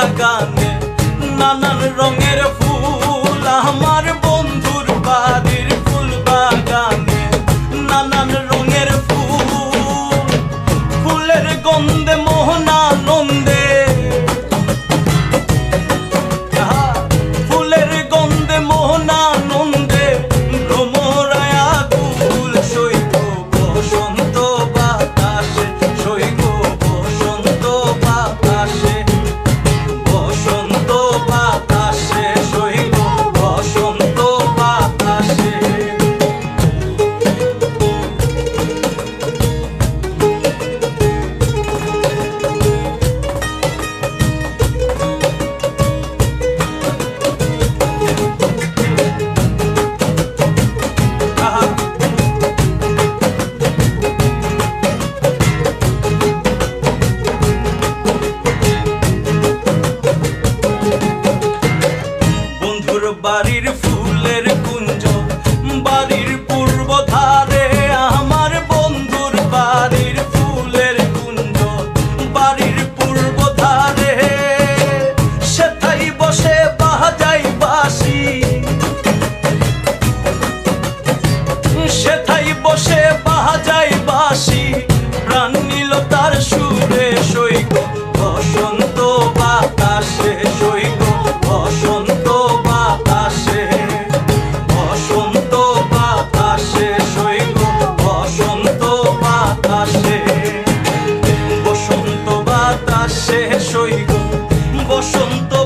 বাগানে নানান রঙের ফুল, আমার বন্ধুর বাড়ির ফুল বাগানে নানান রঙের ফুল, ফুলের গন্ধে মোহনানন্দে বাড়ির ফুলের কুঞ্জ, বাড়ির পূর্ব ধারে আমার বন্ধুর বাড়ির ফুলের কুঞ্জ, বাড়ির পূর্ব ধারে সেথাই বসে বাজাই বাসি সেথাই বসে বাজাই বাসি con todo.